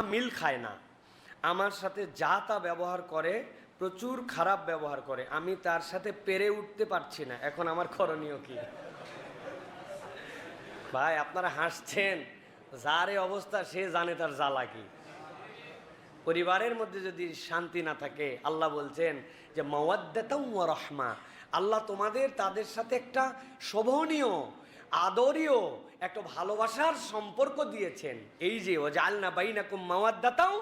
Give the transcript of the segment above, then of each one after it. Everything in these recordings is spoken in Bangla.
মিল খায় না। আমার সাথে যা তা ব্যবহার করে, প্রচুর খারাপ ব্যবহার করে, আমি তার সাথে পেরে উঠতে পারছি না। এখন আমার করণীয় কি? ভাই, আপনারা হাসছেন। যার অবস্থা, সে জানে তার জ্বালা কি। পরিবারের মধ্যে যদি শান্তি না থাকে, আল্লাহ বলছেন যে মাওয়াদ্দাতাম ওয়া রহমা। আল্লাহ তোমাদের, তাদের সাথে একটা শোভনীয়, আদরীয় একটা ভালোবাসার সম্পর্ক দিয়েছেন। এই যে ও জালনা বাইনাকুম মাওয়াদ্দাতাও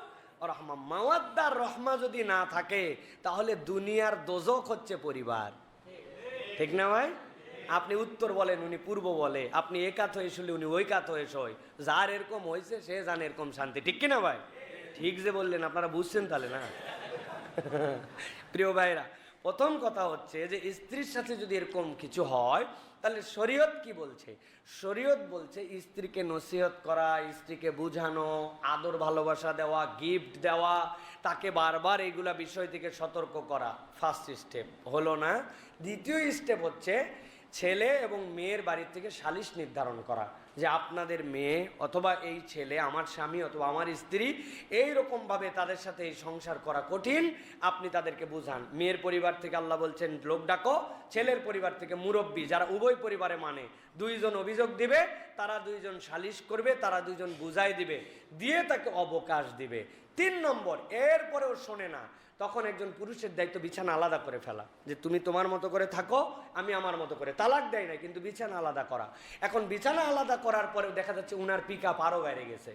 রহমা মাওয়াদ্দার রহমা যদি না থাকে, তাহলে দুনিয়ার দোজক হচ্ছে পরিবার। ঠিক না ভাই? আপনি উত্তর বলেন, উনি পূর্ব বলে। আপনি একাত হয়ে শুনলে উনি ওই কাত হয়ে শোয়। যার এরকম হয়েছে, সে জানে এরকম শান্তি। ঠিক কিনা ভাই? ঠিক যে বললেন, আপনারা বুঝছেন তাহলে না? প্রিয় ভাইরা, প্রথম কথা হচ্ছে যে, স্ত্রীর সাথে যদি এরকম কিছু হয় তাহলে শরীয়ত কি বলছে? শরীয়ত বলছে, স্ত্রীকে নসিহত করা, স্ত্রীকে বুঝানো, আদর, ভালোবাসা দেওয়া গিফট দেওয়া, তাকে বারবার এইগুলা বিষয় থেকে সতর্ক করা। ফার্স্ট স্টেপ হলো না? দ্বিতীয় স্টেপ হচ্ছে ছেলে এবং মেয়ের বাড়ির থেকে সালিশ নির্ধারণ করা। যে আপনাদের মেয়ে অথবা এই ছেলে, আমার স্বামী অথবা আমার স্ত্রী এই রকমভাবে তাদের সাথে এই সংসার করা কঠিন, আপনি তাদেরকে বুঝান। মেয়ের পরিবার থেকে আল্লাহ বলছেন, লোক ডাকো। ছেলের পরিবার থেকে মুরব্বী, যারা উভয় পরিবারে মানে দুইজন অভিযোগ দিবে, তারা দুইজন সালিশ করবে, তারা দুইজন বুঝাই দিবে, দিয়ে তাকে অবকাশ দিবে। তিন নম্বর, এরপরেও শোনে না। তখন একজন পুরুষের দায়িত্ব বিছানা আলাদা করে ফেলা। যে তুমি তোমার মতো করে থাকো, আমি আমার মতো করে। তালাক দেয় না কিন্তু বিছানা আলাদা করা। এখন বিছানা আলাদা করার পরেও দেখা যাচ্ছে উনার পিক আপ আরও বেড়ে গেছে।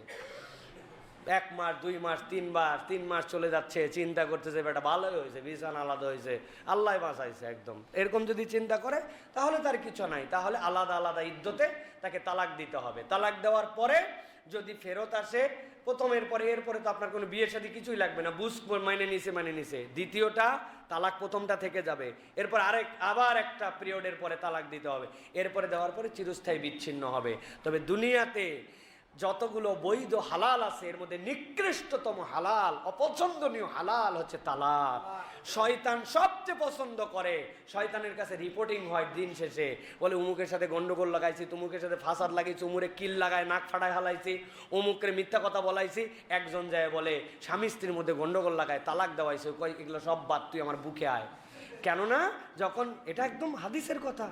এক মাস, দুই মাস, তিন মাস তিন মাস চলে যাচ্ছে, চিন্তা করতেছে, বেটা ভালোই হয়েছে, বিছানা আলাদা হয়েছে, আল্লাহ বাঁচাইছে একদম। এরকম যদি চিন্তা করে, তাহলে তার কিছু নাই। তাহলে আলাদা আলাদা ইদ্যতে তাকে তালাক দিতে হবে। তালাক দেওয়ার পরে যদি ফেরত আসে প্রথমের পরে এরপরে তো আপনার কোনো বিয়ের সাথে কিছুই লাগবে না। বুঝ, মাইনে নিছে মানে নিছে। দ্বিতীয়টা, তালাক প্রথমটা থেকে যাবে। এরপর আরেক, আবার একটা পিরিয়ডের পরে তালাক দিতে হবে। এরপরে দেওয়ার পরে চিরস্থায়ী বিচ্ছিন্ন হবে। তবে দুনিয়াতে যতগুলো বৈধ হালাল আছে, এর মধ্যে নিকৃষ্টতম হালাল, অপছন্দনীয় হালাল হচ্ছে তালাক। শয়তান সবচেয়ে পছন্দ করে, শয়তানের কাছে রিপোর্টিং হয় দিন শেষে। বলে, উমুকের সাথে গন্ডগোল লাগাইছি, তুমুকের সাথে ফাঁসাদ লাগাইছি, উমুরে কিল লাগায়, নাক ফাটায় হালাইছি অমুকের মিথ্যা কথা বলাইছি। একজন যায় বলে, স্বামী স্ত্রীর মধ্যে গন্ডগোল লাগায়, তালাক দেওয়াইছে এগুলো সব বাদ, তুই আমার বুকে আয়। কেননা, যখন এটা একদম হাদিসের কথা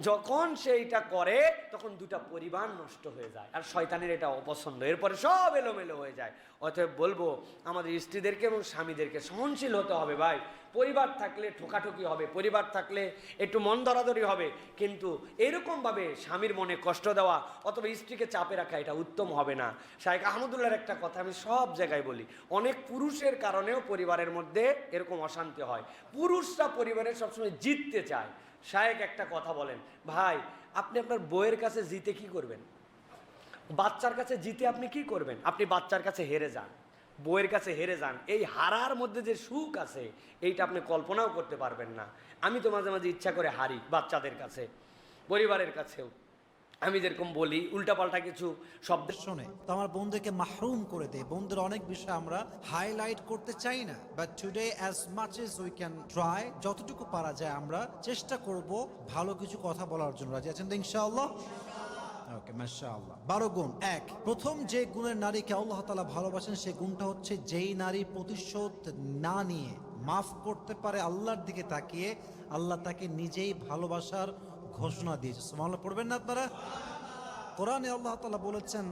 যখন সে এটা করে, তখন দুটা পরিবার নষ্ট হয়ে যায়। আর শয়তানের এটা অপছন্দ। এরপরে সব এলোমেলো হয়ে যায়। অতএব বলব, আমাদের স্ত্রীদেরকে এবং স্বামীদেরকে সহনশীল হতে হবে ভাই। পরিবার থাকলে ঠোকাঠুকি হবে, পরিবার থাকলে একটু মন ধরাধরি হবে। কিন্তু এরকমভাবে স্বামীর মনে কষ্ট দেওয়া অথবা স্ত্রীকে চাপে রাখা এটা উত্তম হবে না। শাহেখ আহমদুল্লাহর একটা কথা আমি সব জায়গায় বলি। অনেক পুরুষের কারণেও পরিবারের মধ্যে এরকম অশান্তি হয়। পুরুষরা পরিবারের সবসময় জিততে চায়। শায়েক একটা কথা বলেন, ভাই, আপনি আপনার বইয়ের কাছে জিতে কি করবেন? বাচ্চার কাছে জিতে আপনি কি করবেন? আপনি বাচ্চার কাছে হেরে যান বইয়ের কাছে হেরে যান। এই হারার মধ্যে যে সুখ আছে, এইটা আপনি কল্পনাও করতে পারবেন না। আমি তো মাঝে মাঝে ইচ্ছা করে হারি বাচ্চাদের কাছে, পরিবারের কাছেও। আমি যেরকম বলি, উল্টাপাল্টা কিছু শব্দ শোনে, তো আমার বন্ধুকে মাহরুম করে দেয় বন্ধুর, অনেক বিষয় আমরা হাইলাইট করতে চাই না but today as much as we can try যতটুকু পারা যায় আমরা চেষ্টা করব ভালো কিছু কথা বলার জন্য। রাজি আছেন ইনশাআল্লাহ? ওকে মাশাআল্লাহ। বারো গুণ, এক, প্রথম যে গুণের নারীকে আল্লাহ তালা ভালোবাসেন সেই গুণটা হচ্ছে যেই নারী প্রতিশোধ না নিয়ে মাফ করতে পারে আল্লাহর দিকে তাকিয়ে, আল্লাহ তাকে নিজেই ভালোবাসার ঘোষণা দিয়েছে। সুমাল্লাহ পড়বেন না আপনারা? কোরআনে আল্লাহ তাআলা বলেছেন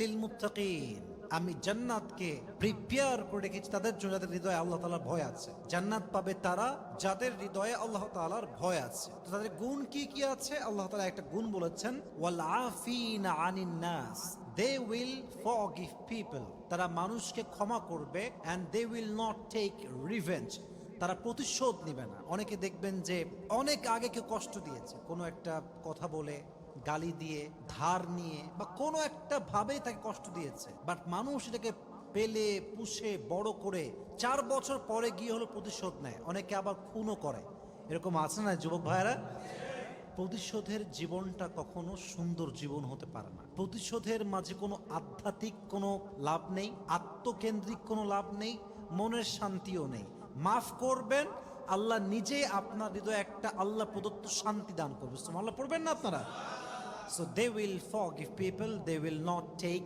লিল মুত্তাকিন আমি জান্নাতকে প্রিপেয়ার করে রেখেছি তাদের জন্য, যাদের হৃদয়ে আল্লাহ তালার ভয় আছে। জান্নাত পাবে তারা, যাদের হৃদয়ে আল্লাহ তালার ভয় আছে। তো তাদের গুণ কি কি আছে? আল্লাহ তাআলা একটা গুণ বলেছেন ওয়াল আফিনা আনিন নাস দে উইল ফরগিভ পিপল তারা মানুষকে ক্ষমা করবে and they will not take revenge তারা প্রতিশোধ নেবে না। অনেকে দেখবেন যে অনেক আগে কেউ কষ্ট দিয়েছে। কোনো একটা কথা বলে, গালি দিয়ে, ধার নিয়ে বা কোনো একটা ভাবে তাকে কষ্ট দিয়েছে। বাট মানুষ এটাকে পেলে, পুষে, বড় করে চার বছর পরে গিয়ে হলো প্রতিশোধ নেয়। অনেকে আবার খুনও করে। এরকম আছে না যুবক ভাইয়েরা? প্রতিশোধের জীবনটা কখনো সুন্দর জীবন হতে পারে না। প্রতিশোধের মাঝে কোনো আধ্যাত্মিক কোনো লাভ নেই, আত্মকেন্দ্রিক কোনো লাভ নেই, মনের শান্তিও নেই। মাফ করবেন, আল্লাহ নিজে আপনার হৃদয়ে একটা আল্লাহ প্রদত্ত শান্তি দান করবে। আল্লাহ পড়বেন না আপনারা? So they will forgive people they will not take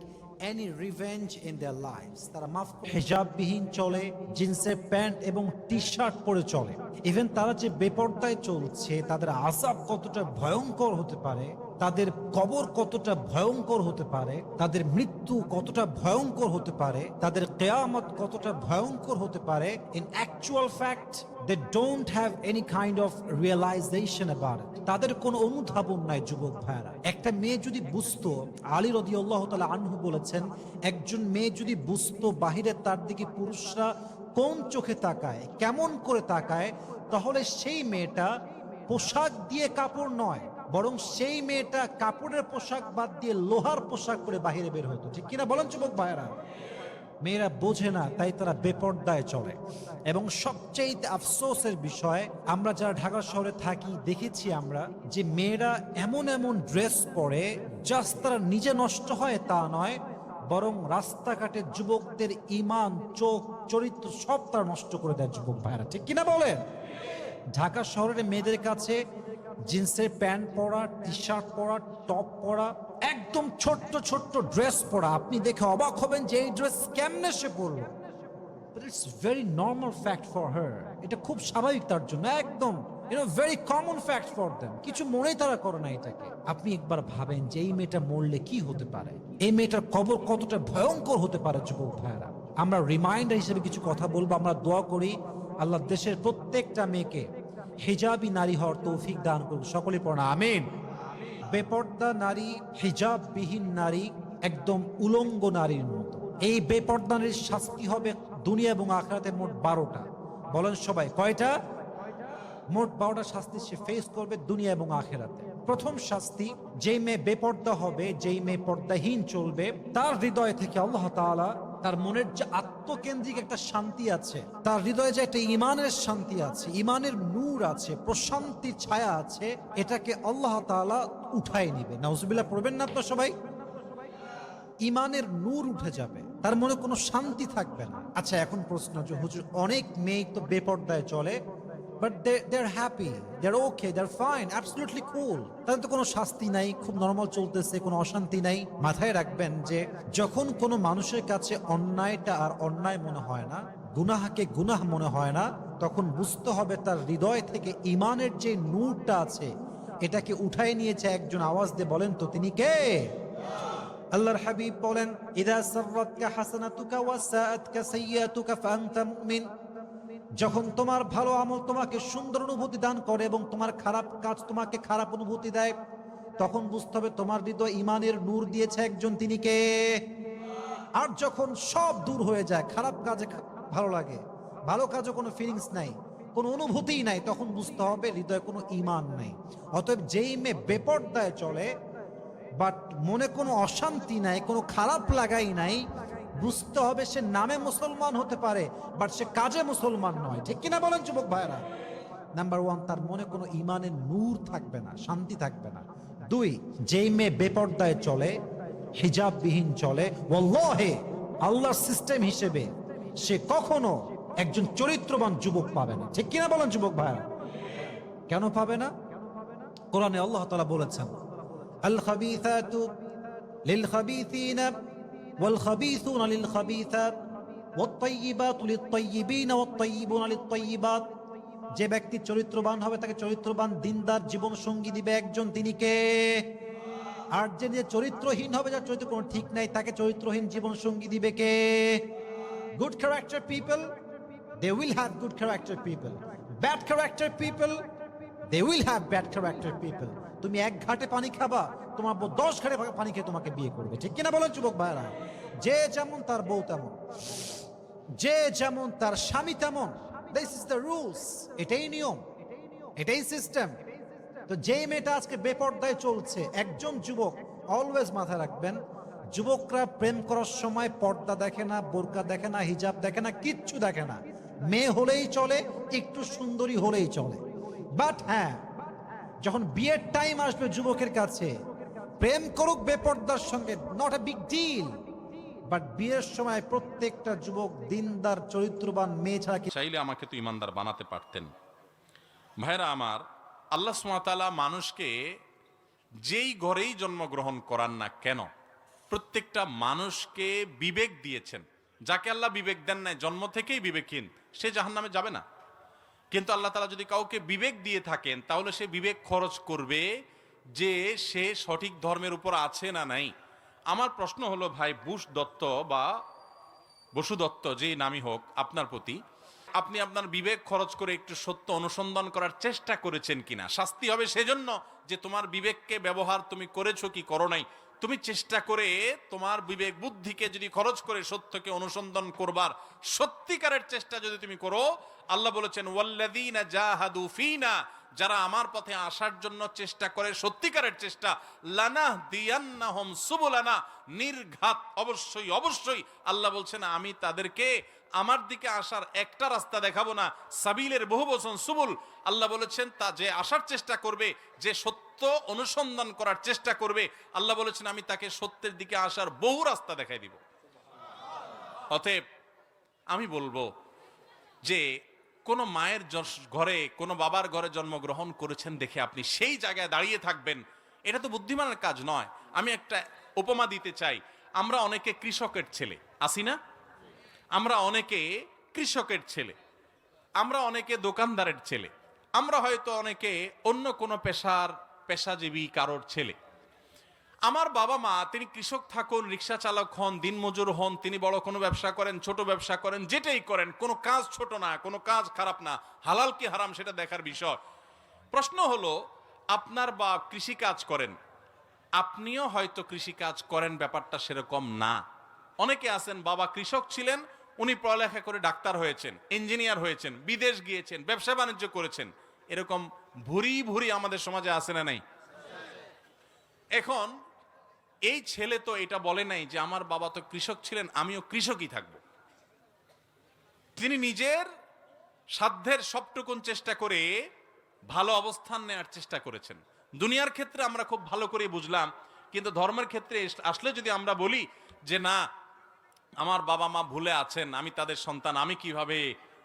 any revenge in their lives তারা মাফ হিজাববিহীন চলে জিন্সের প্যান্ট এবং টি শার্ট পরে চলে। ইভেন তারা যে বেপর্দায় চলছে, তাদের আসাব কতটা ভয়ঙ্কর হতে পারে তাদের কবর কতটা ভয়ঙ্কর হতে পারে, তাদের মৃত্যু কতটা ভয়ঙ্কর হতে পারে, তাদের কেয়ামত কতটা ভয়ঙ্কর হতে পারে in actual fact they don't have any kind of realisation about তাদের কোনো অনুধাবন নাই, যুবক ভাইরা একটা মেয়ে যদি বুঝতো, আলী রদি আল্লাহ তালা আনহু বলেছেন, একজন মেয়ে যদি বুঝতো বাহিরে তার দিকে পুরুষরা কোন চোখে তাকায়, কেমন করে তাকায়, তাহলে সেই মেয়েটা পোশাক দিয়ে কাপড় নয়। বরং সেই মেয়েটা কাপড়ের পোশাক বাদ দিয়ে লোহার পোশাক পরে বাহিরে বের হতো। ঠিক কিনা বলেন যুবক ভাইরা মেয়েরা বোঝে না, তাই তারা বেপর্দায় চলে। এবং সবচেয়ে আফসোসের বিষয়, আমরা যারা ঢাকা শহরে থাকি, দেখেছি আমরা যে মেয়েরা এমন এমন ড্রেস পরে জাস্ট তারা নিজে নষ্ট হয় তা নয়, বরং রাস্তাঘাটে যুবকদের ইমান, চোখ, চরিত্র সব তারা নষ্ট করে দেয় যুবক ভাইরা ঠিক কিনা বলেন? ঢাকা শহরের মেয়েদের কাছে জিন্সের প্যান্ট পরা টি শার্ট পরা, টপ পরা, একদম ছোট্ট ছোট্ট ড্রেস পরা। আপনি দেখে অবাক হবেন যে এই ড্রেস কেমনে সে পরলো। It's very normal fact for her. এটা খুব স্বাভাবিক তার জন্য। একদম you know very common fact for them কিছু মনেই তারা করে না এটাকে। আপনি একবার ভাবেন যে এই মেয়েটা মরলে কি হতে পারে? এই মেয়েটার কবর কতটা ভয়ঙ্কর হতে পারে, যুবক ভাইরা আমরা রিমাইন্ডার হিসেবে কিছু কথা বলব। আমরা দোয়া করি আল্লাহ দেশের প্রত্যেকটা মেয়েকে হিজাবি নারী হওয়ার তৌফিক দান করুন। সকলে পড়া আমিন। বেপর্দা নারী, হিজাববিহীন নারী একদম উলঙ্গ নারীর মতো। এই বেপর্দা নারীর শাস্তি হবে দুনিয়া এবং আখরাতে মোট বারোটা। বলেন সবাই, কয়টা? মোট বারোটা শাস্তি সে ফেস করবে দুনিয়া এবং আখেরাতে। প্রথম শাস্তি, যেই মেয়ে বেপর্দা হবে, যেই মেয়ে পর্দাহীন চলবে, তার হৃদয় থেকে আল্লাহ তাআলা তার মনের যে আত্মকেন্দ্রিক একটা শান্তি আছে, তার হৃদয়ে যে একটা ইমানের শান্তি আছে, ইমানের নূর আছে, প্রশান্তির ছায়া আছে, এটাকে আল্লাহ তালা উঠায় নিবে। নাউজবিল্লা পড়বেন না তো সবাই? ইমানের নূর উঠে যাবে, তার মনে কোনো শান্তি থাকবে না। আচ্ছা এখন প্রশ্ন যে হুজুর, অনেক মেয়ে তো বেপর্দায় চলে but they are happy they are okay they are fine absolutely cool তাদের তো কোনো শাস্তি নাই। খুব নর্মাল চলতেছে। কোনো অশান্তি নাই। মাথায় রাখবেন যে, যখন কোনো মানুষের কাছে অন্যায়টা আর অন্যায় মনে হয় না, গুনাহাকে গুনাহ মনে হয় না, তখন বুঝতে হবে তার হৃদয় থেকে ইমানের যে নূরটা আছে, এটাকে উঠায় নিয়েছে একজন আওয়াজ দিয়ে বলেন তো, তিনি কে? আল্লাহর হাবিব বলেন, ইদা সাররাতকা হাসানাতুকা ওয়া সাআতকা সাইয়্যাতুকা ফাআনতা মুমিন। যখন তোমার ভালো আমল তোমাকে সুন্দর অনুভূতি দান করে এবং তোমার খারাপ কাজ তোমাকে খারাপ অনুভূতি দেয়, তখন বুঝতে হবে তোমার হৃদয় ইমানের নূর দিয়েছে একজন তিনি কে? আর যখন সব দূর হয়ে যায়, খারাপ কাজে ভালো লাগে, ভালো কাজে কোনো ফিলিংস নাই, কোনো অনুভূতিই নাই, তখন বুঝতে হবে হৃদয়ে কোনো ইমান নাই। অতএব যেই মেয়ে বেপর্দায় চলে বাট মনে কোনো অশান্তি নাই, কোনো খারাপ লাগাই নাই বুঝতে হবে সে নামে মুসলমান হতে পারে বাট সে কাজে মুসলমান নয়। ঠিক কিনা বলেন যুবক ভাইরা নাম্বার ওয়ান তার মনে কোনো ইমানের নূর থাকবে না, শান্তি থাকবে না। দুই, যেই মেয়ে বেপর্দায় চলে, হিজাববিহীন চলে, ওয়াল্লাহে, আল্লাহর সিস্টেম হিসেবে সে কখনো একজন চরিত্রবান যুবক পাবে না। ঠিক কিনা বলেন যুবক ভাইরা কেন পাবে না? কোরআনে আল্লাহ তালা বলেছেন আল খাবিসাতু লিল খাবিসিনা ওয়াল খাবিসুনা লিল খাবিসাত والطيبات للطيبين والطيبون للطيبات যে ব্যক্তি চরিত্রবান হবে তাকে চরিত্রবান দিনদার জীবন সঙ্গী দিবে একজন তিনি কে আর যে যে চরিত্রহীন হবে যার চরিত্র কোনো ঠিক নাই তাকে চরিত্রহীন জীবন সঙ্গী দিবে কে good character people they will have good character people bad character people they will have bad character people তুমি এক ঘাটে পানি খাবা, তোমার বউ দশ ঘাটে পানি খেয়ে তোমাকে বিয়ে করবে। ঠিক কিনা বলেন যুবক ভাইরা যে যেমন তার বউ তেমন, যে যেমন তার স্বামী তেমন দিস ইজ দ্য রুলস এটাই নিয়ম, এটাই সিস্টেম তো যেই মেয়েটা আজকে বেপর্দায় চলছে, একজন যুবক অলওয়েজ মাথায় রাখবেন, যুবকরা প্রেম করার সময় পর্দা দেখে না, বোরকা দেখে না, হিজাব দেখে না, কিচ্ছু দেখে না। মেয়ে হলেই চলে, একটু সুন্দরী হলেই চলে। বাট হ্যাঁ যখন বিয়ের টাইম আসবে যুবকের কাছে, প্রেম করুক বেপর্দার সঙ্গে not a big deal but বিয়ের সময় প্রত্যেকটা যুবক দিনদার, চরিত্রবান মেয়ে ছাড়া কি চাইলে আমাকে তো ইমানদার বানাতে পারতেন। ভাইরা আমার, আল্লাহ সুমাতালা মানুষকে যেই ঘরেই জন্মগ্রহণ করান না কেন, প্রত্যেকটা মানুষকে বিবেক দিয়েছেন। যাকে আল্লাহ বিবেক দেন নাই, জন্ম থেকেই বিবেকহীন, সে জাহান্নামে যাবে না। কিন্তু আল্লাহ তালা যদি কাউকে বিবেক দিয়ে থাকেন, তাহলে সে বিবেক খরচ করবে যে সে সঠিক ধর্মের উপর আছে না নাই। আমার প্রশ্ন হলো, ভাই, বুশ দত্ত বা বসু দত্ত, যেই নামই হোক আপনার প্রতি, আপনি আপনার বিবেক খরচ করে একটু সত্য অনুসন্ধান করার চেষ্টা করেছেন কিনা? শাস্তি হবে সেজন্য যে তোমার বিবেককে ব্যবহার তুমি করেছ কি করো নাই তুমি চেষ্টা করে তোমার বিবেক বুদ্ধিকে যদি খরচ করে সত্যকে অনুসন্ধান করবার সত্যিকারের চেষ্টা যদি তুমি করো, আল্লাহ বলেছেন, ওয়াল্লাযীনা জাহাদু ফিনা যারা আমার পথে আসার জন্য চেষ্টা করে সত্যিকারের চেষ্টা লানা দিয়ান্নাহম সুবুলানা, নির্ঘাত অবশ্যই অবশ্যই। আল্লাহ বলছেন, আমি তাদেরকে আমার দিকে আসার একটা রাস্তা দেখাবো না, সাবিলের বহু বচন সুবুল। আল্লাহ বলেছেন, তা যে আসার চেষ্টা করবে, যে সত্য অনুসন্ধান করার চেষ্টা করবে, আল্লাহ বলেছেন, আমি তাকে সত্যের দিকে আসার বহু রাস্তা দেখাই দিব। অতএব আমি বলব যে, কোনো মায়ের ঘরে, কোনো বাবার ঘরে জন্মগ্রহণ করেছেন দেখে আপনি সেই জায়গায় দাঁড়িয়ে থাকবেন, এটা তো বুদ্ধিমানের কাজ নয়। আমি একটা উপমা দিতে চাই। আমরা অনেকে কৃষকের ছেলে, আসি না? আমরা অনেকে কৃষকের ছেলে, আমরা অনেকে দোকানদারের ছেলে, আমরা হয়তো অনেকে অন্য কোনো পেশার পেশাজীবী কারোর ছেলে। আমার বাবা মা, তিনি কৃষক থাকুন, রিক্সা চালক হন, দিনমজুর হন, তিনি বড় কোনো ব্যবসা করেন, ছোট ব্যবসা করেন, যেটাই করেন, কোনো কাজ ছোট না, কোনো কাজ খারাপ না, হালাল কি হারাম সেটা দেখার বিষয়। প্রশ্ন হলো, আপনার বা কৃষি কাজ করেন, আপনিও হয়তো কৃষি কাজ করেন, ব্যাপারটা সেরকম না। অনেকে আছেন, বাবা কৃষক ছিলেন, উনি পড়ালেখা করে ডাক্তার হয়েছেন, ইঞ্জিনিয়ার হয়েছেন, বিদেশ গিয়েছেন, ব্যবসা বাণিজ্য করেছেন, এরকম ভুরি ভুরি আমাদের সমাজে আছে না নাই? এখন, এই ছেলে তো এটা বলে নাই যে আমার বাবা তো কৃষক ছিলেন, আমিও কৃষকই থাকব। তিনি নিজের সাধ্যের সবটুকুন চেষ্টা করে ভালো অবস্থান নেওয়ার চেষ্টা করেছেন। দুনিয়ার ক্ষেত্রে আমরা খুব ভালো করে বুঝলাম, কিন্তু ধর্মের ক্ষেত্রে আসলে যদি আমরা বলি যে না, আমার বাবা মা ভুলে আছেন, আমি তাদের সন্তান, আমি কীভাবে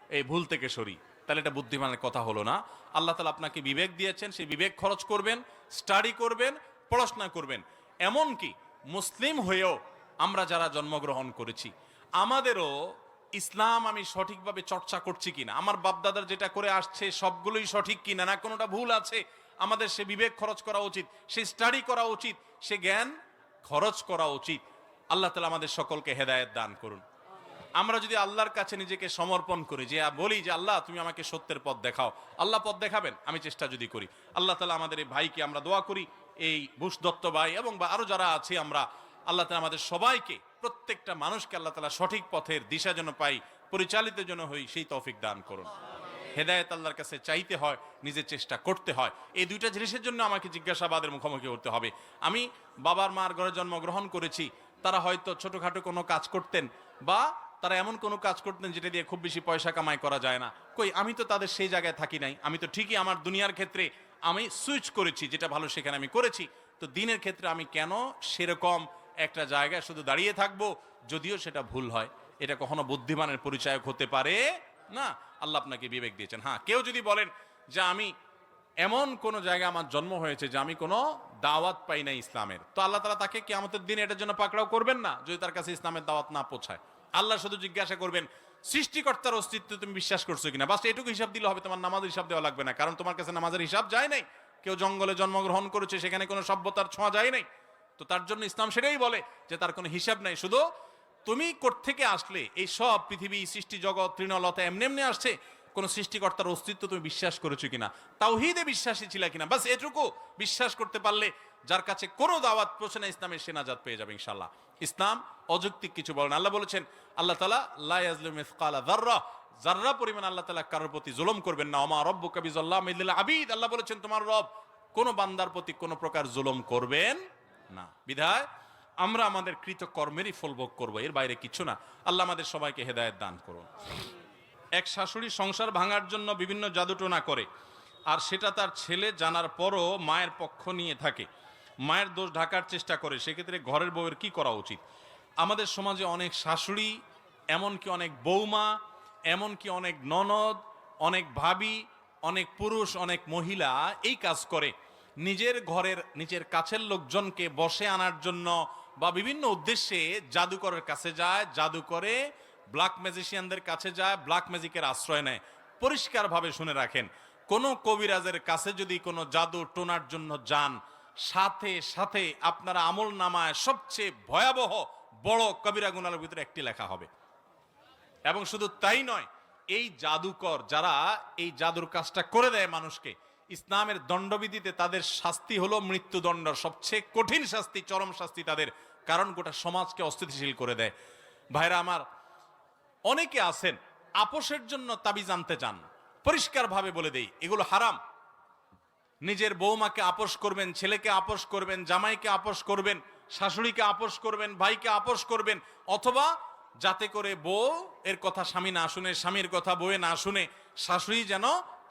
এই ভুল থেকে সরি? তাহলে এটা বুদ্ধিমানের কথা হলো না। আল্লাহ তালা আপনাকে বিবেক দিয়েছেন, সেই বিবেক খরচ করবেন স্টাডি করবেন, পড়াশোনা করবেন। এমনকি মুসলিম হয়েও আমরা যারা জন্মগ্রহণ করেছি, আমাদেরও ইসলাম আমি সঠিকভাবে চর্চা করছি কিনা, আমার বাপদাদার যেটা করে আসছে সবগুলোই সঠিক কিনা না, কোনোটা ভুল আছে, আমাদের সে বিবেক খরচ করা উচিত, সে স্টাডি করা উচিত, সে জ্ঞান খরচ করা উচিত। আল্লাহ তালা আমাদের সকলকে হেদায়েত দান করুন। আমরা যদি আল্লাহর কাছে নিজেকে সমর্পণ করি, যে বলি যে, আল্লাহ, তুমি আমাকে সত্যের পথ দেখাও। আল্লাহ পথ দেখাবেন, আমি চেষ্টা যদি করি। আল্লাহ তালা আমাদের এই ভাইকে আমরা দোয়া করি, এই বুশ দত্ত ভাই এবং বা আরও যারা আছে আমরা, আল্লাহ তালা আমাদের সবাইকে, প্রত্যেকটা মানুষকে আল্লাহ তালা সঠিক পথের দিশা যেন পাই, পরিচালিত যেন হই, সেই তৌফিক দান করুন। হেদায়েত আল্লাহর কাছে চাইতে হয়, নিজের চেষ্টা করতে হয়। এই দুইটা জিনিসের জন্য আমাকে জিজ্ঞাসাবাদের মুখোমুখি হতে হবে। আমি বাবার মার ঘরে জন্মগ্রহণ করেছি, তারা হয়তো ছোটোখাটো কোনো কাজ করতেন বা তারা এমন কোনো কাজ করতেন যেটা দিয়ে খুব বেশি পয়সা কামাই করা যায় না। কই, আমি তো তাদের সেই জায়গায় থাকি নাই। আমি তো ঠিকই আমার দুনিয়ার ক্ষেত্রে আমি সুইচ করেছি, যেটা ভালো সেখানে আমি করেছি। তো দিনের ক্ষেত্রে আমি কেন সেরকম একটা জায়গায় শুধু দাঁড়িয়ে থাকব? যদিও সেটা ভুল হয়। এটা কখনো বুদ্ধিমানের পরিচায়ক হতে পারে না। আল্লাহ আপনাকে বিবেক দিয়েছেন। হ্যাঁ কেউ যদি বলেন যে আমি এমন কোন জায়গায় আমার জন্ম হয়েছে যে আমি কোনো দাওয়াত পাই না ইসলামের, তো আল্লাহ তালা তাকে কেমতের দিন এটার জন্য পাকড়াও করবেন না, যদি তার কাছে ইসলামের দাওয়াত না পৌঁছায়। আল্লাহ শুধু জিজ্ঞাসা করবেন, সৃষ্টিকর্তার অস্তিত্ব তুমি বিশ্বাস করছ কিনা? বাস এটুকু হিসাব দিলে হবে, তোমার নামাজের হিসাব দেওয়া লাগবে না, কারণ তোমার কাছে নামাজের হিসাব যায় নাই। কেউ জঙ্গলে জন্মগ্রহণ করেছে, সেখানে কোনো সভ্যতার ছোঁয়া যায় নাই। তো তার জন্য ইসলাম সেটাই বলে যে তার কোনো হিসাব নাই। শুধু তুমি থেকে আসলে এই সব পৃথিবী, সৃষ্টি জগৎ, তৃণলতা এমনি এমনি আসছে, কোন সৃষ্টিকর্তার অস্তিত্ব তুমি বিশ্বাস করেছ কিনা? তাওহিদে বিশ্বাসী ছিল কিনা? বাস এটুকু বিশ্বাস করতে পারলে যার কাছে কোনো দাওয়াত পৌঁছে না ইসলামের সেনাজাত পেয়ে যাবে ইনশাল্লাহ ইসলাম অযৌক্তিক কিছু বলেন আল্লাহ বলেছেন, আল্লাহ তালা লাইজলা জার্রা জার্রা পরিমাণ আল্লাহ তালা কারোর প্রতি জুলুম করবেন না। অমা রব্বু কাবিজল্লাহ আবিদ। আল্লাহ বলেছেন, তোমার রব কোন বান্দার প্রতি কোনো প্রকার জুলম করবেন না। বিধায় আমরা আমাদের কৃত কর্মেরই ফলভোগ করব, এর বাইরে কিছু না। আল্লাহ আমাদের সবাইকে হেদায়েত দান করুন। এক শাশুড়ি সংসার ভাঙার জন্য বিভিন্ন জাদুটোনা করে, আর সেটা তার ছেলে জানার পরও মায়ের পক্ষ নিয়ে থাকে। মায়ের দোষ ঢাকার চেষ্টা করে, সেক্ষেত্রে ঘরের বউয়ের কি করা উচিত? আমাদের সমাজে অনেক শাশুড়ি, এমনকি অনেক বৌমা, এমনকি অনেক ননদ, অনেক ভাবি, অনেক পুরুষ, অনেক মহিলা এই কাজ করে। নিজের ঘরের, নিজের কাছের লোকজনকে বসে আনার জন্য বা বিভিন্ন উদ্দেশ্যে জাদুকরের কাছে যায়, জাদু করে ব্ল্যাক ম্যাজিশিয়ানদের কাছে যায় ব্ল্যাক ম্যাজিকের আশ্রয় নেয়। পরিষ্কারভাবে শুনে রাখেন, কোনো কবিরাজের কাছে যদি কোনো জাদু টোনার জন্য যান সাথে সাথে আপনারা আমল নামায় সবচেয়ে ভয়াবহ বড় কবিরা গুনার ভিতরে একটি লেখা হবে। এবং শুধু তাই নয়, এই জাদুকর যারা এই জাদুর কাজটা করে দেয় মানুষকে, ইসলামের দণ্ডবিধিতে তাদের শাস্তি হলো মৃত্যুদণ্ড, সবচেয়ে কঠিন শাস্তি, চরম শাস্তি তাদের, কারণ গোটা সমাজকে অস্থিতিশীল করে দেয়। ভাইরা আমার, অনেকে আছেন, আপোষের জন্য তাবিজ আনতে চান, পরিষ্কারভাবে বলে দেই, এগুলো হারাম। নিজের বৌমাকে আপোষ করবেন, ছেলেকে আপোষ করবেন, জামাইকে আপোষ করবেন, শাশুড়িকে আপোষ করবেন, ভাইকে আপোষ করবেন, অথবা যাতে করে বউ এর কথা স্বামী না শুনে, স্বামীর কথা বউয়ে না শুনে, শাশুড়ি যেন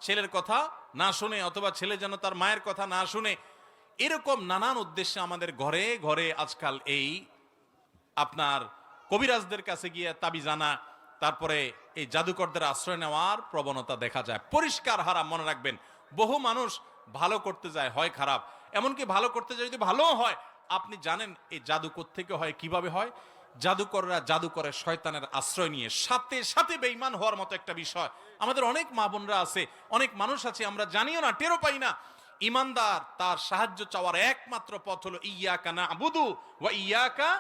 ছেলের কথা না শুনে, অথবা ছেলে যেন তার মায়ের কথা না শুনে, এরকম নানান উদ্দেশ্যে আমাদের ঘরে ঘরে আজকাল এই আপনার কবিরাজদের কাছে গিয়ে তাবি জানা, তারপরে এই জাদুকরদের আশ্রয় নেওয়ার প্রবণতা দেখা যায়। পরিষ্কার হারা মনে রাখবেন। বহু মানুষ ভালো করতে যায়, হয় খারাপ। এমনকি ভালো করতে যায় যদি ভালোও হয়, আপনি জানেন এই জাদু থেকে হয়, কীভাবে হয়? জাদুকররা জাদু করে শয়তানের আশ্রয় নিয়ে সাথে সাথে বেইমান হওয়ার মতো একটা বিষয়। আমাদের অনেক মা বোনরা আছে, অনেক মানুষ আছে, আমরা জানিও না, টেরও পাই না। ইমানদার, তার সাহায্য চাওয়ার একমাত্র পথ হলো ইয়াকা না আবুদু ওয়া ইয়াকা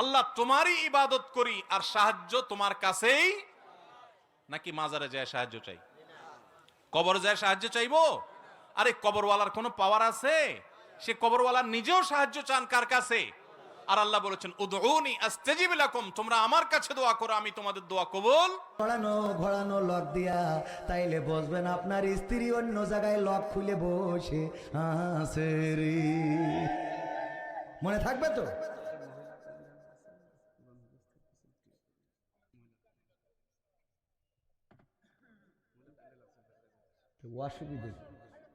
আল্লাহ তোমারই ইবাদত করি, আর সাহায্য তোমার কাছেই নাকি মাজারে যায় সাহায্য চাই? কবর যায় সাহায্য চাইব? আরে কবরওয়ালার কোনো পাওয়ার আছে? সে কবরওয়ালার নিজেও সাহায্য চান কার কাছে? আর আল্লাহ বলেছেন উদউনি আস্তাজিব লাকুম তোমরা আমার কাছে দোয়া করো আমি তোমাদের দোয়া কবুল। ঘোরানো ঘোরানো লক দিয়া তাইলে বসবেন আপনার স্ত্রী অন্য জায়গায় লক খুলে বসে আছে রে। মনে থাকবে তো? অসুবিধে?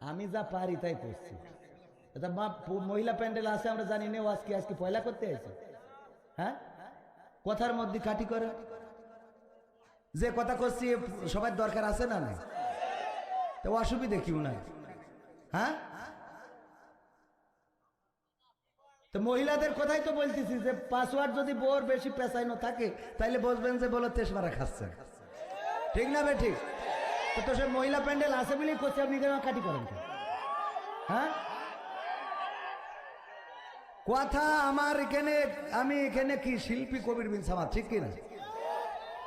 আমি যা পারি তাই করছি। মহিলা প্যান্ডেল আছে, আমরা জানি না আজকে আজকে পয়লা করতে আছে হ্যাঁ? কথার মধ্যে কাটি করে। যে কথা করছি, সবার দরকার আছে না নাই? তো অসুবিধে কিউ নাই হ্যাঁ? তো মহিলাদের কথাই তো বলতেছি যে পাসওয়ার্ড যদি বোর বেশি পেঁচাইনো থাকে, তাইলে বসবেন যে বলো তেসমারা খাচ্ছে। ঠিক না বে ঠিক? তো সে মহিলা প্যান্ডেল বলেই করছে আপনি কেন কাটি করেন? হ্যাঁ? কথা আমার এখানে, আমি এখানে কি শিল্পী কবির বিন সামাদ, ঠিক কিনা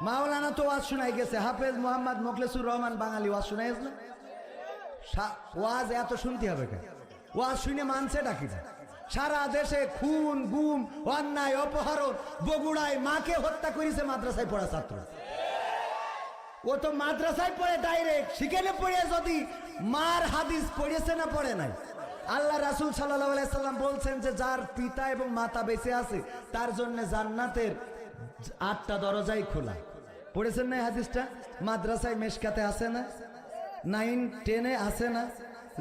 মাওলানা তো ওয়াজ শোনাই গেছে, হাফেজ মোহাম্মদ মোখলেসুর রহমান বাঙালি ওয়াজ শোনাই না? ওয়াজ এত শুনতে হবে কেন? ওয়াজ শুনে মানছে ডাকি না? সারা দেশে খুন, গুম, অন্যায়, অপহরণ, বগুড়ায় মাকে হত্যা করেছে মাদ্রাসায় পড়া ছাত্র। ও তো মাদ্রাসায় পড়ে ডাইরেক্ট সেখানে পড়ে যদি মার হাদিস পড়েছে না পড়ে নাই। আল্লাহ রাসুল সাল্লাম বলছেন যে যার পিতা এবং মাতা বেঁচে আছে, তার জন্য জান্নাতের আটটা দরজাই খোলা। পড়েছেন না হাদিসটা? মাদ্রাসায় মেশকাতে আছে না? নাইন, টেনে আছে না?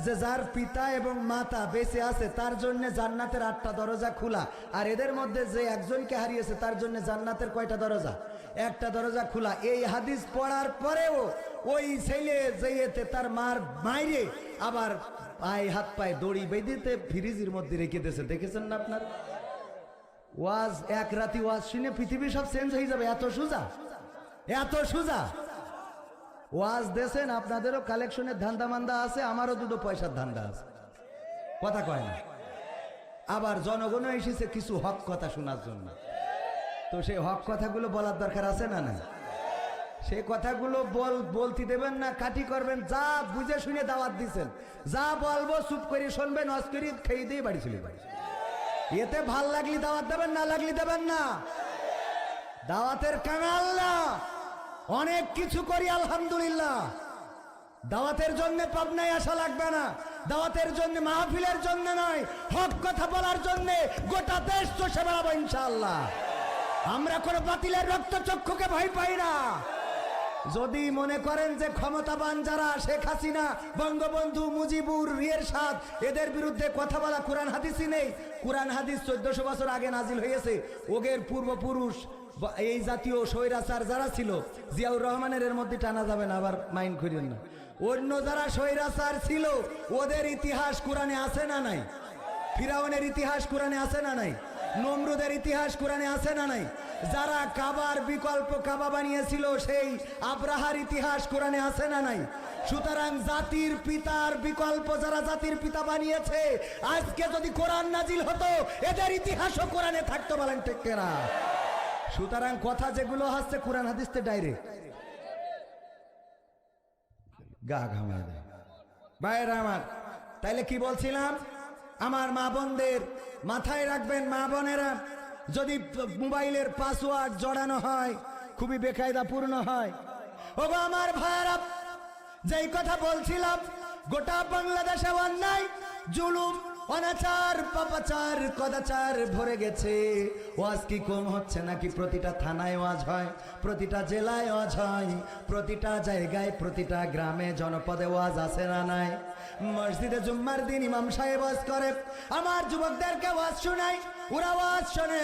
যে যার পিতা এবং মাতা বেঁচে আছে, তার জন্য জান্নাতের আটটা দরজা খোলা। আর এদের মধ্যে যে একজনকে হারিয়েছে, তার জন্য জান্নাতের কয়টা দরজা? একটা দরজা খোলা। এই হাদিস পড়ার পরেও ওই ছেলে যেতে তার মার মাইরে আবার পায়ে হাত পায়ে দড়ি বেঁধেতে ফ্রিজের মধ্যে রেখে দিয়েছে। দেখেছেন না আপনার? ওয়াজ এক রাতি ওয়াজ শুনে পৃথিবী সব চেঞ্জ হয়ে যাবে। এত সোজা? এত সোজা? ওয়াজ দেশেন আপনাদেরও কালেকশনের ধান্দা মান্দা আছে, আমারও দুটো পয়সার ধান্দা আছে। কথা কয় না? আবার জনগণও এসেছে কিছু হক কথা শোনার জন্য। তো সেই হক কথাগুলো বলার দরকার আছে না না সেই কথাগুলো বল, বলতে দেবেন না, কাটি করবেন, যা বুঝে শুনে দাওয়াত দিছেন। যা বলব চুপ করে শুনবেন, অস করে খেয়ে দিয়ে বাড়ি চলে বাড়ি এতে ভালো লাগলি দাওয়াত দেবেন, না লাগলি দেবেন না? দাওয়াতের কাঙাল না অনেক কিছু করি, আলহামদুলিল্লাহ। দাওয়াতের জন্য পাবনায় আসা লাগবে না। দাওয়াতের জন্য মাহফিলের জন্য নয়, হক কথা বলার জন্য গোটা দেশ তো সে ইনশাআল্লাহ। আমরা কোনো বাতিলের রক্ত চক্ষুকে ভয় পাই না। যদি মনে করেন যে ক্ষমতাবান যারা, শেখ হাসিনা, বঙ্গবন্ধু, মুজিবুর, রিয়ের সাদ, এদের বিরুদ্ধে কথা বলা কোরআন হাদিসই নেই। কোরআন হাদিস চোদ্দশো বছর আগে নাজিল হয়েছে। ওগের পূর্বপুরুষ এই জাতীয় স্বৈরাচার যারা ছিল, জিয়াউর রহমানের এর মধ্যে টানা যাবে না, আবার মাইন্ড করিয়েন না। অন্য যারা স্বৈরাচার ছিল, ওদের ইতিহাস কোরআনে আছে না নাই? ফিরাউনের ইতিহাস কোরআনে আছে না নাই? নমরুদের ইতিহাস কোরআনে আছে না নাই? যারা কাবার বিকল্প কাবা বানিয়েছিল, সেই আব্রাহার ইতিহাস কোরআনে আছে না নাই? সুতরাং জাতির পিতার বিকল্প যারা জাতির পিতা বানিয়েছে, আজকে যদি কোরআন নাজিল হতো, এদের ইতিহাসও কোরআনে থাকতো বলেন না সুতরাং কথা যেগুলো হচ্ছে কোরআন হাদিসতে ডাইরেক্ট গা ঘামায় বাইরে আমার, তাইলে কি বলছিলাম? আমার মা বোনদের মাথায় রাখবেন, মা বোনেরা, যদি মোবাইলের পাসওয়ার্ড জড়ানো হয়, খুবই বেকায়দাপূর্ণ হয়। ওগো আমার ভাইয়ারা, যেই কথা বলছিলাম, গোটা বাংলাদেশে অন্যায়, জুলুম, অনাচার, পাপাচার, কদাচার ভরে গেছে। ওয়াজ কি কম হচ্ছে নাকি প্রতিটা থানায় ওয়াজ হয়, প্রতিটা জেলায় ওয়াজ হয়, প্রতিটা জায়গায়, প্রতিটা গ্রামে, জনপদে ওয়াজ আছে না নাই? মসজিদে জুম্মার দিন ইমাম সাহেব ওয়াজ করে। আমার যুবকদেরকে ওয়াজ ওরা ওয়াজ শোনে।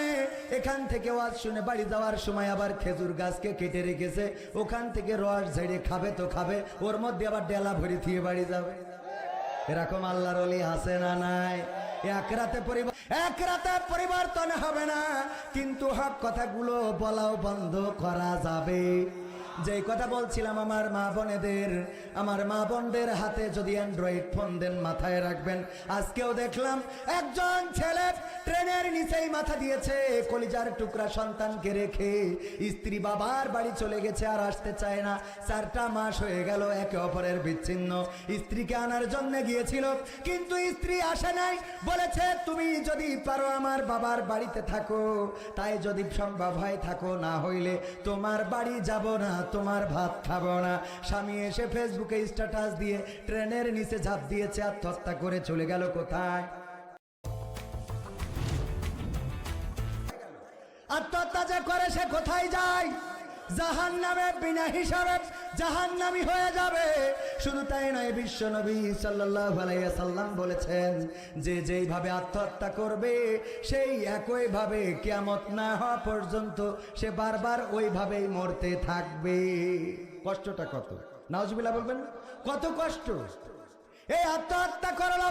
এখান থেকে শুনে বাড়ি যাওয়ার সময় আবার খেজুর গাছকে কেটে রেখেছে। ওখান থেকে রস ঝেড়ে খাবে তো খাবে। ওর মধ্যে আবার ডেলা ভরি দিয়ে বাড়ি যাবে। এরকম আল্লাহর অলি আছে না নাই? এক রাতে পরিবার এক রাতে পরিবর্তন হবে না। কিন্তু হক কথাগুলো বলাও বন্ধ করা যাবে। যেই কথা বলছিলাম আমার মা বোনেদের, আমার মা বোনদের হাতে যদি অ্যান্ড্রয়েড ফোন দেন, মাথায় রাখবেন। আজকেও দেখলাম একজন ছেলে ট্রেনের নিচেই মাথা দিয়েছে, কলিজার টুকরা সন্তানকে রেখে স্ত্রী বাবার বাড়ি চলে গেছে আর আসতে চায় না। চারটা মাস হয়ে গেল, একে অপরের বিচ্ছিন্ন। স্ত্রীকে আনার জন্য গিয়েছিল, কিন্তু স্ত্রী আসে নাই। বলেছে, তুমি যদি পারো আমার বাবার বাড়িতে থাকো, তাই যদি সম্ভব হয় থাকো, না হইলে তোমার বাড়ি যাব না তোমার ভাত খাব না। স্বামী এসে ফেসবুকে স্ট্যাটাস দিয়ে ট্রেনের নিচে ঝাঁপ দিয়েছে, আত্মহত্যা করে চলে গেল কোথায়? আত্মহত্যা যে করে সে কোথায় যায়? জাহান নামে বিনা হিসাবে জাহান নামি হয়ে যাবে। শুধু তাই নয়, বিশ্ব নবী সাল্লাম বলেছেন, যে যেইভাবে আত্মহত্যা করবে, সেই একইভাবে কিয়ামত না হওয়া পর্যন্ত সে বারবার ওইভাবেই মরতে থাকবে। কষ্টটা কত? নাওজবিল্লা বলবেন কত কষ্ট? এই আত্মহত্যা করল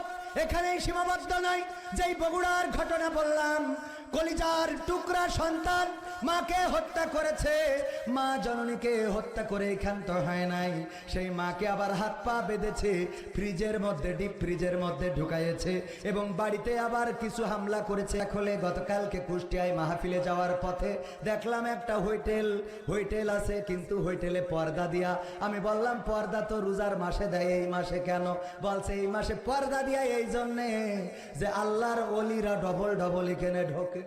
এখানেই সীমাবদ্ধ নয়। যেই বগুড়ার ঘটনা বললাম কলিজার টুকরা সন্তান মাকে হত্যা করেছে। মা জননীকে হত্যা করে ক্ষান্ত হয় নাই। সেই মাকে আবার হাত পা বেঁধেছে, ফ্রিজের মধ্যে, ডিপ ফ্রিজের মধ্যে ঢুকাইয়েছে এবং বাড়িতে আবার কিছু হামলা করেছে। এখন গতকালকে কুষ্টিয়ায় মাহফিলে যাওয়ার পথে দেখলাম একটা হোটেল। হোটেল আছে কিন্তু হোটেলে পর্দা দিয়া। আমি বললাম, পর্দা তো রোজার মাসে দেয়, এই মাসে কেন? বলছে, এই মাসে পর্দা দিয়া, এই জন্যে যে আল্লাহর অলিরা ডবল ডবল এখানে ঢোকে।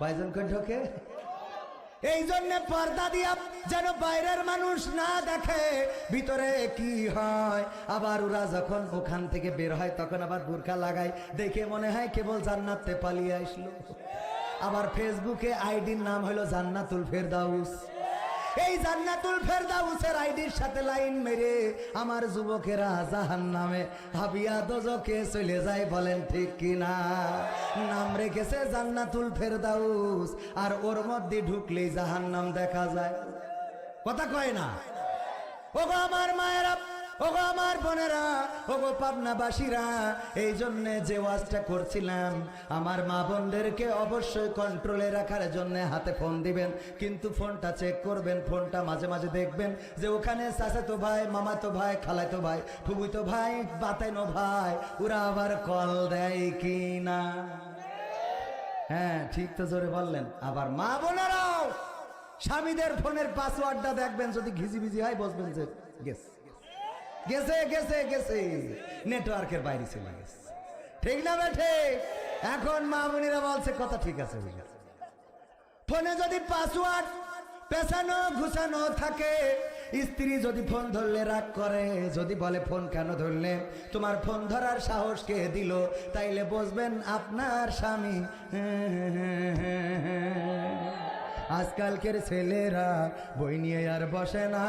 কয়জনকে ঢোকে এই জন্য পর্দা দিয়া যেন বাইরের মানুষ না দেখে, ভিতরে কি হয়? আবার ওরা যখন ওখান থেকে বের হয়, তখন আবার বোরখা লাগায়। দেখে মনে হয় কেবল জান্নাতে পালিয়ে আসলো। আবার ফেসবুকে আইডির নাম হলো জান্নাতুল ফেরদাউস। এই জান্নাতুল ফেরদাউসের আইডির সাথে লাইন মেরে আমার যুবকেরা জাহান নামে হাবিয়া দোজকে চলে যায়, বলেন ঠিক কিনা? নাম রেখেছে জান্নাতুল ফেরদাউস, আর ওর মধ্যে ঢুকলেই জাহান নাম দেখা যায়। কথা কয় না? ওগো আমার মায়েরা ওগো আমার বোনেরা, ওগো পাবনাবাসীরা, এই জন্য যে ওয়াজটা করছিলাম, আমার মা বোনদেরকে অবশ্যই কন্ট্রোলে রাখার জন্য হাতে ফোন দিবেন, কিন্তু ফোনটা চেক করবেন ফোনটা মাঝে মাঝে দেখবেন যে ওখানে চাচাতো ভাই, মামাতো ভাই খালাতো ভাই ফুবুতো ভাই, বাতাইনো ভাই, ওরা আবার কল দেয় কি না হ্যাঁ ঠিক তো জোরে বললেন। আবার মা বোনেরাও, স্বামীদের ফোনের পাসওয়ার্ডটা দেখবেন, যদি ঘিজিবিজি হয়, বসবেন যে গেস গেছে গেছে গেছে। নেটওয়ার্কের বাইরে চলে গেছে। ঠিক না বেঠে এখন মা বোনেরা বলছে, কথা ঠিক আছে ঠিক আছে ফোনে যদি পাসওয়ার্ড পেছানো, ঘুষানো থাকে, স্ত্রী যদি ফোন ধরলে রাগ করে, যদি বলে, ফোন কেন ধরলে? তোমার ফোন ধরার সাহস কে দিল? তাইলে বসবেন আপনার স্বামী। আজকালকের ছেলেরা বই নিয়ে আর বসে না।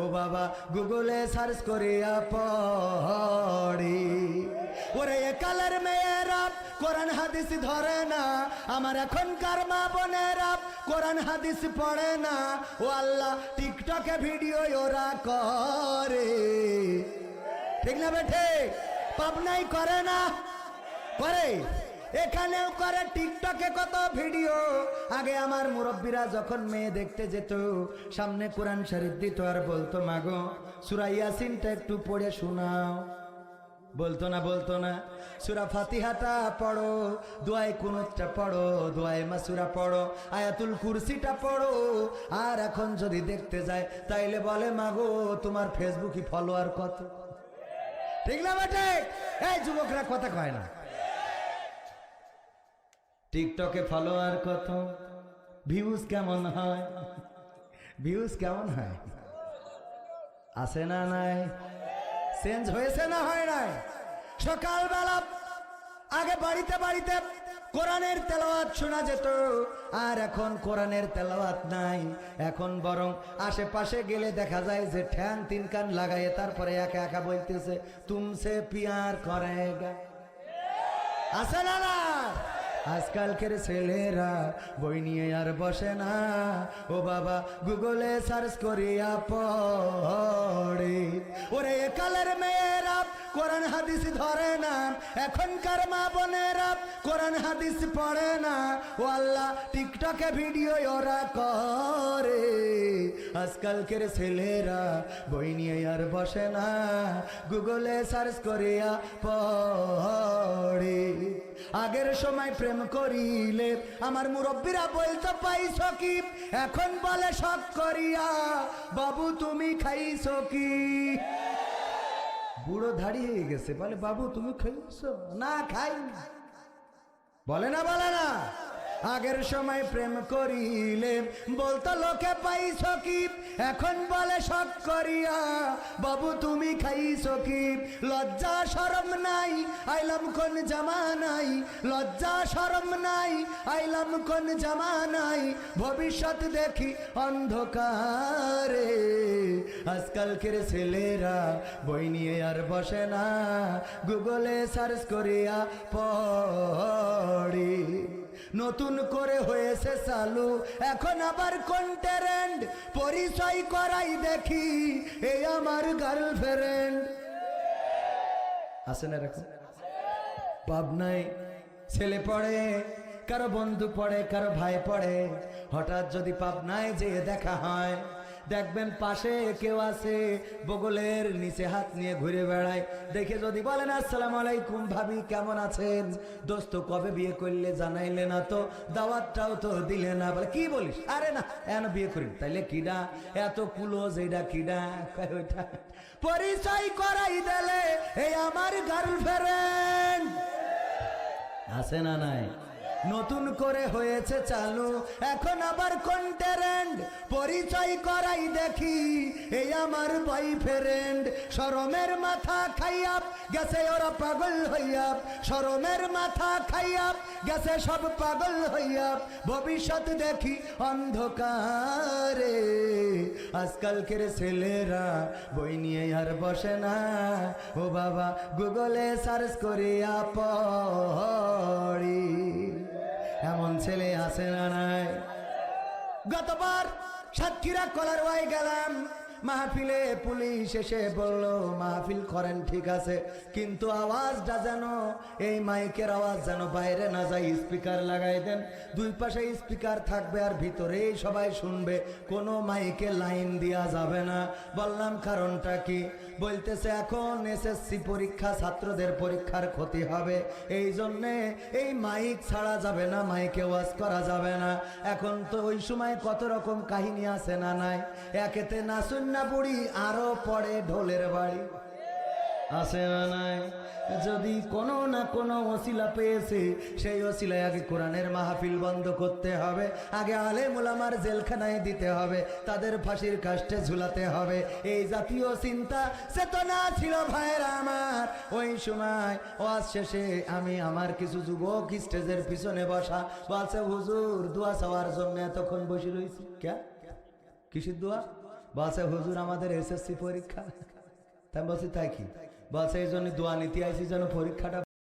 ও বাবা, গুগলে সার্চ করিয়া পড়ি। ওরে কালের মেয়েরা কোরআন হাদিস ধরে না। আমার এখনকার মা বোনেরা কোরআন হাদিস পড়ে না। ও আল্লাহ, টিকটকে ভিডিও ওরা করে। ঠিক না বেঠে? পাবনাই করে না? করে? এখানেও করে টিকটকে কত ভিডিও? আগে আমার মুরব্বীরা যখন মেয়ে দেখতে যেত, সামনে কোরআন শরীফ দিত আর বলতো, মাগো সুরাইয়াসিনটা একটু পড়ে শোনাও। বলতো না বলতো না। সুরা ফাতিহাটা পড়ো দোয়াই কুনুতটা পড়ো দোয়াই মাসুরা পড়ো, আয়াতুল কুরসিটা পড়ো। আর এখন যদি দেখতে যায়, তাইলে বলে, মাগো, তোমার ফেসবুকে ফলোয়ার কত? ঠিক না বেটে এই যুবকরা কথা কয় না। টিকটকে ফলোয়ার কত? ভিউজ কেমন হয়? ভিউজ কেমন হয়? আছে না নাই? চেঞ্জ হয়েছে না হয় নাই? সকালবেলা আগে বাড়িতে বাড়িতে কোরআনের তেলাওয়াত শোনা যেত, আর এখন কোরআনের তেলাওয়াত নাই। এখন বরং আশেপাশে গেলে দেখা যায় যে ঠ্যাং তিন কান লাগাইয়ে তারপরে একা একা বলতেছে, তুমসে পিয়ার করেগা। আছে না না আজকালকের ছেলেরা বই নিয়ে আর বসে না। ও বাবা, গুগলে সার্চ করিয়া পড়ে। ওরে একালের মেয়েরা কোরআন হাদিস ধরে না। এখনকার মা বোনেরা কোরআন হাদিস পড়ে না। ও আল্লাহ, টিকটকে ভিডিও ওরা করে। আজকালকের ছেলেরা বই নিয়ে আর বসে না। গুগলে সার্চ করিয়া পড়ে। আগের সময় প্রেম করিলে আমার মুরব্বীরা বলতে পাইছ কি এখন বলে শখ করিয়া। বাবু, তুমি খাইছ কি? বুড়ো দাঁড়িয়ে গেছে। বলে, বাবু, তুমি খাইছ না খাই। বলে না বলে না। আগের সময় প্রেম করিলে বলতো, লোকে পাইছ কি? এখন বলে, শখ করিয়া। বাবু, তুমি খাইছ কি? লজ্জা সরম নাই। আইলাম কোন জামা নাই। লজ্জা সরম নাই। আইলাম কোন জামা নাই। ভবিষ্যৎ দেখি অন্ধকারে। আজকালকের ছেলেরা বই নিয়ে আর বসে না। গুগলে সার্চ করিয়া পড়ি। নতুন করে হয়েছে চালু। এখন আবার কোন ট্যারেন্ট পরিচয় করাই দেখি। এই আমার গার্লফ্রেন্ড আছে না এরকম? পাবনায় ছেলে পড়ে, কারও বন্ধু পড়ে, কারও ভাই পড়ে। হঠাৎ যদি পাবনায় যেয়ে দেখা হয় দেখবেন পাশে কেউ আছে, বগলের নিচে হাত নিয়ে ঘুরে বেড়ায়। দেখে যদি বলেন, আসসালাম আলাইকুম ভাবি, কেমন আছেন? দোস্ত, কবে বিয়ে করলে জানাইলে না তো? দাওয়াতটাও তো দিলে না। বলে, কি বলিস? আরে না এন বিয়ে করিন। তাইলে কিডা? এত কুলোজ এইটা কিডা? ওইটা। পরিচয় করাই দিলে, এই আমার গার্লফ্রেন্ড আছে না নাই? নতুন করে হয়েছে চালু। এখন আবার কোন ট্যারেন্ট পরিচয় করাই দেখি, এই আমার বয়ফ্রেন্ড শরমের মাথা খাইয়াপ গেছে ওরা পাগল হইয়াপ শরমের মাথা খাইয়াপ গেছে সব পাগল হইয়াপ ভবিষ্যৎ দেখি অন্ধকারে। আজকালকের ছেলেরা বই নিয়ে আর বসে না। ও বাবা, গুগলে সার্চ করিয়া পড়ি এমন ছেলে আছে না নাই? গতবার সাতক্ষীরা কলার ওয়াই গেলাম। মাহফিলে পুলিশ এসে বলল, মাহফিল করেন, ঠিক আছে। কিন্তু আওয়াজটা যেন, এই মাইকের আওয়াজ যেন বাইরে না যায়, স্পিকার লাগাই দেন। দুই পাশে স্পিকার থাকবে আর ভিতরেই সবাই শুনবে। কোনো মাইকে লাইন দেওয়া যাবে না। বললাম, কারণটা কি? বলতেছে, এখন এসএসসি পরীক্ষা ছাত্রদের পরীক্ষার ক্ষতি হবে। এই জন্যে এই মাইক ছাড়া যাবে না, মাইকে ওয়াশ করা যাবে না। এখন তো ওই সময় কত রকম কাহিনী আছে না নাই? একেতে নাচুন না বুড়ি আরও পড়ে ঢোলের বাড়ি। আছে না নাই। যদি কোনো না কোনো ওসিলা পেয়েছে, সেই ওসিলায় আগে কোরআনের মাহফিল বন্ধ করতে হবে, আগে আলে মোলামার জেলখানায় দিতে হবে, তাদের ফাঁসির কাষ্টে ঝুলাতে হবে। এই জাতীয় চিন্তা চেতনা ছিল ভাইয়েরা আমার। ওই সময়, ওয়াজ শেষে আমি আমার কিছু যুবক স্টেজের পিছনে বসা, বলছে, হুজুর, দোয়া চাওয়ার জন্য এতক্ষণ বসে রয়েছি। কে কিসের দোয়া? বলছে, হুজুর, আমাদের এসএসসি পরীক্ষা। তাই বলছি, তাই কি? বলছে এই জন্য দোয়া নীতি আইসি যেন পরীক্ষাটা